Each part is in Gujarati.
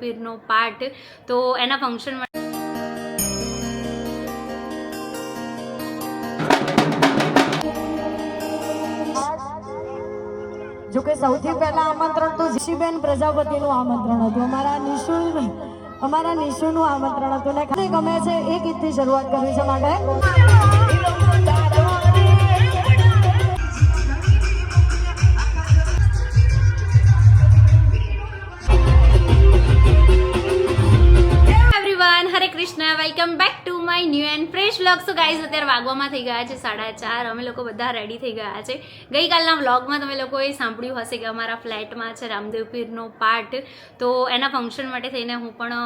પીરનો પાઠ તો એના ફંક્શન જો કે સૌથી પહેલા આમંત્રણ તો જીશીબેન પ્રજાપતિનું આમંત્રણ હતું. અમારા નિશુલ અમારા નિશુનું આમંત્રણ હતું. ને ગમે છે એ ગીતથી શરૂઆત કરવી છે માટે Krishna welcome back to my new and fresh vlog so guys અત્યારે વાગવામાં થઈ ગયા છે સાડા ચાર. અમે લોકો બધા રેડી થઈ ગયા છે. ગઈકાલના વ્લોગમાં તમે લોકોએ સાંભળ્યું હશે કે અમારા ફ્લેટમાં છે રામદેવ પીરનો પાઠ. તો એના ફંક્શન માટે થઈને હું પણ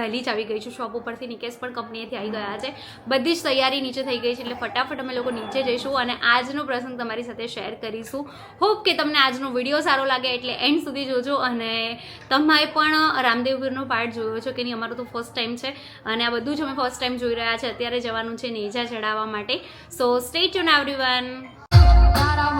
વહેલી જ આવી ગઈ છું. શોપ ઉપરથી નિકેશ પણ કંપનીએથી આવી ગયા છે. બધી જ તૈયારી નીચે થઈ ગઈ છે એટલે ફટાફટ અમે લોકો નીચે જઈશું અને આજનો પ્રસંગ તમારી સાથે શેર કરીશું. હોપ કે તમને આજનો વીડિયો સારો લાગે એટલે એન્ડ સુધી જોજો અને તમે પણ રામદેવ પીરનો પાઠ જોયો છો કે નહીં, અમારો તો ફર્સ્ટ ટાઈમ છે. અને આ બધું જ અમે ફર્સ્ટ ટાઈમ જોઈ રહ્યા છે. અત્યારે જવાનું છે નેજા ચડાવવા માટે. સો સ્ટે ટ્યુન એવરીવન તારા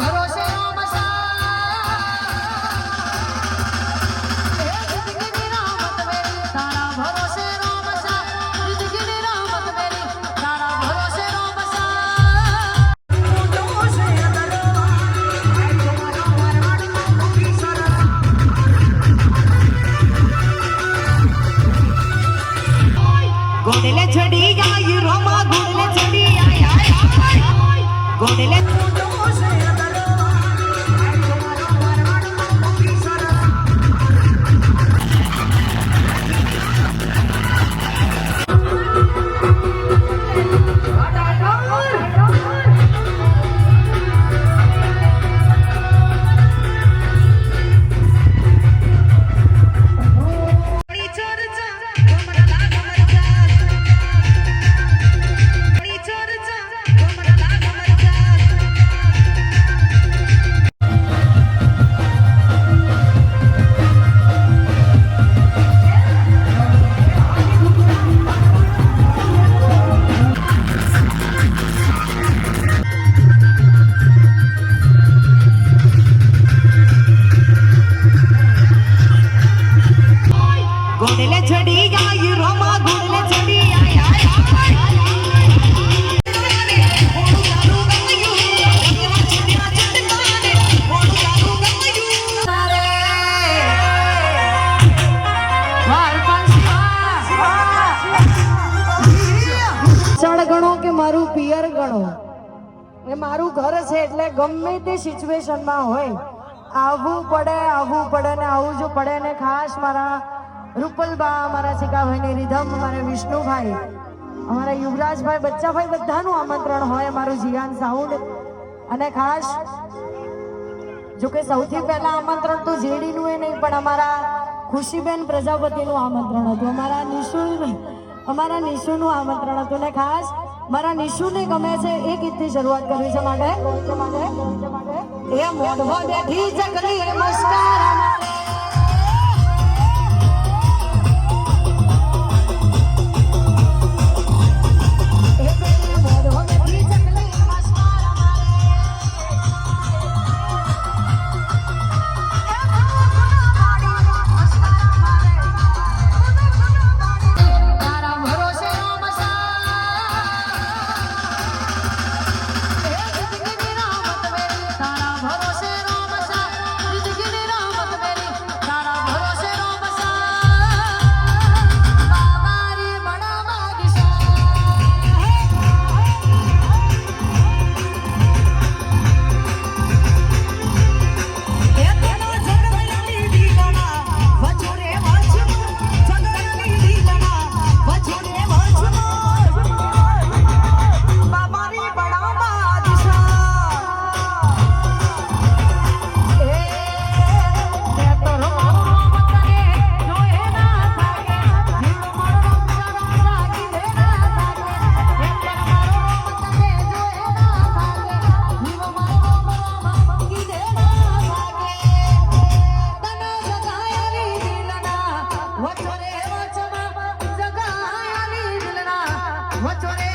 我嘞嘞。એટલે ગમે તે સિચ્યુએશનમાં હોય, આવવું પડે આવવું પડે ને આવું જો પડે ને ખાસ મારા રૂપલબા, મારા સિકાભાઈની રીધમ, મારા વિષ્ણુભાઈ, અમારા યુવરાજભાઈ, બચ્ચાભાઈ બધાનું આમંત્રણ હોય મારું જીયાન સાઉન્ડ અને ખાસ જો કે સૌથી પહેલા આમંત્રણ તો જેડીનું એ નહીં, પણ અમારા ખુશીબેન પ્રજાપતિનું આમંત્રણ હતું. અમારા નિશુલ અમારા નિશુનું આમંત્રણ હતું. ને ખાસ મારા નિશુને ગમે છે એ ગીતની શરૂઆત કરવી છે માટે એ મોઢો બેઠી ચકલી મસ્કારા বছরে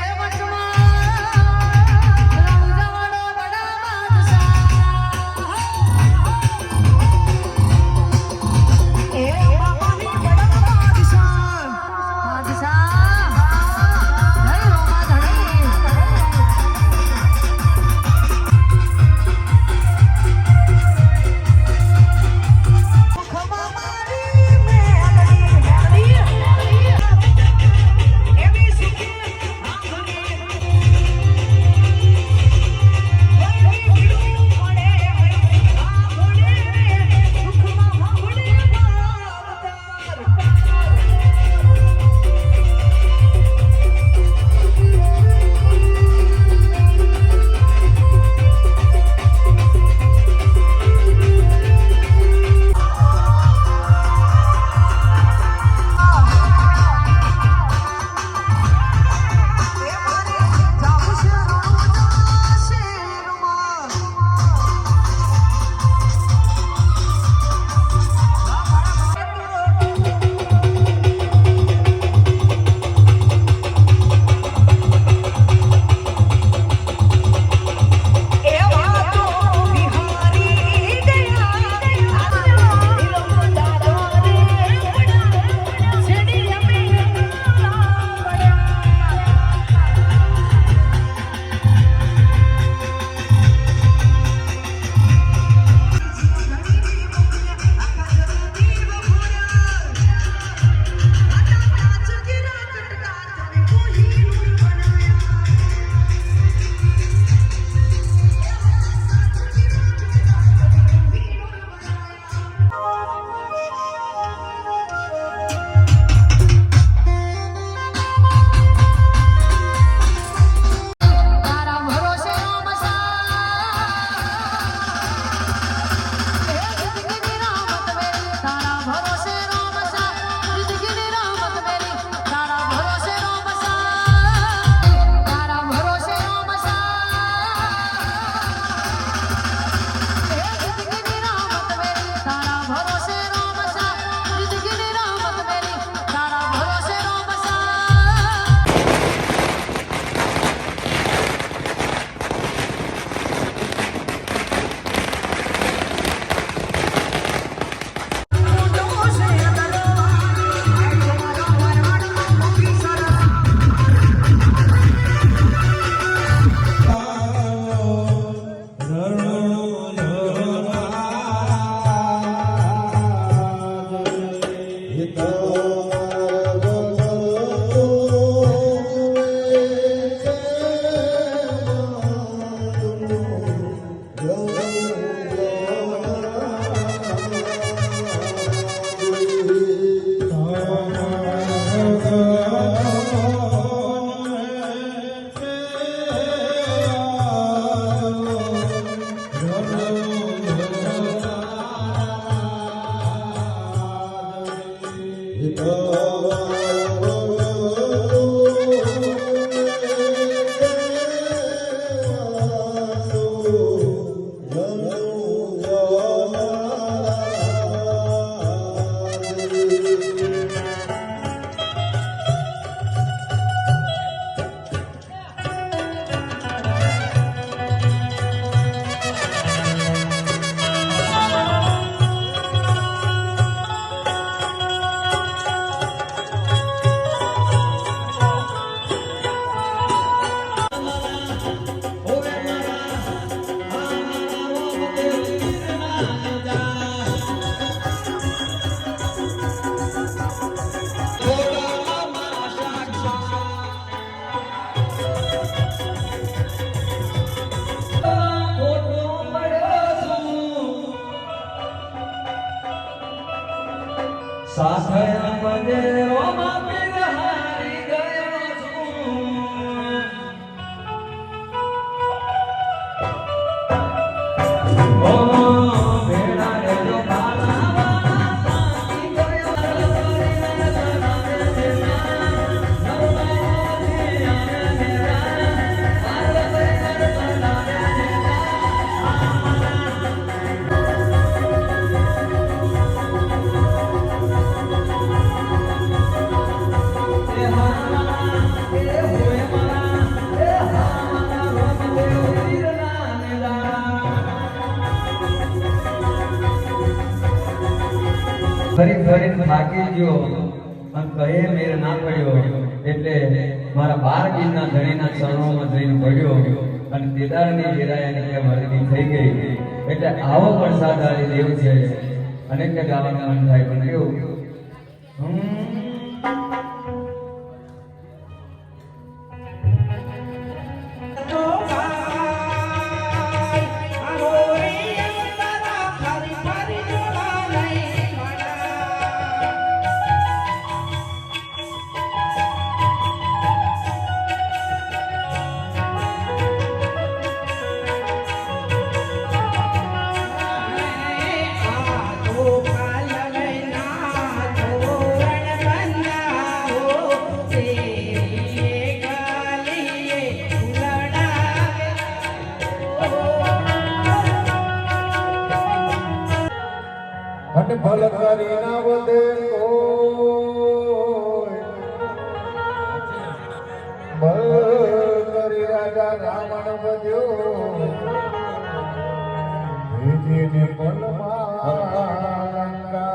સાસયા મંદિરોમાં બિરહારી ગયો છું ઓ થાકી ગયો અને કહે મેર ના પડ્યો, એટલે મારા બાર ગીરના ધણીના ચરણોમાં જઈને પડ્યો અને કેદારની ઘેરાયાની કે મરદી થઈ ગઈ. એટલે આવો પણ સાધારી દેવ છે. અને કે ગાવાનું મન થાય પણ કેવું હમ. રાજા રાવણ વધ્યો. વિધિની પલમાં લંકા